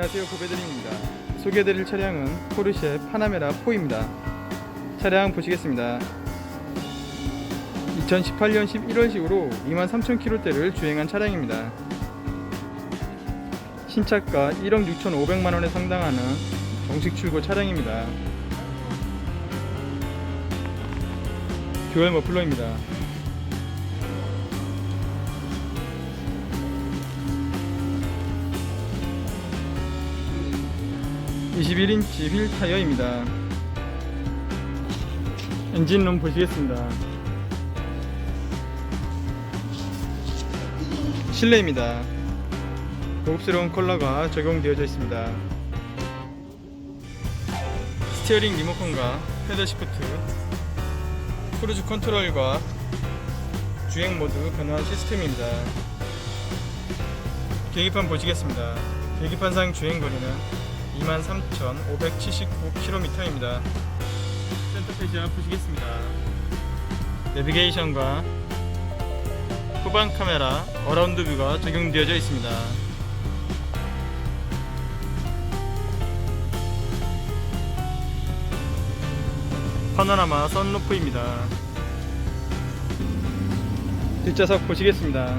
안녕하세요. 고배드림입니다. 소개해드릴 차량은 포르쉐 파나메라 4입니다. 차량 보시겠습니다. 2018년 11월식으로 23,000km대를 주행한 차량입니다. 신차가 1억 6,500만원에 상당하는 정식 출고 차량입니다. 듀얼 머플러입니다 21인치 휠 타이어입니다. 엔진룸 보시겠습니다. 실내입니다. 고급스러운 컬러가 적용되어져 있습니다. 스티어링 리모컨과 패드 시프트, 크루즈 컨트롤과 주행 모드 변환 시스템입니다. 계기판 보시겠습니다. 계기판상 주행 거리는 23,579km입니다. 센터 페이지 앞 보시겠습니다. 내비게이션과 후방 카메라 어라운드 뷰가 적용되어져 있습니다. 파노라마 선루프입니다. 뒷좌석 보시겠습니다.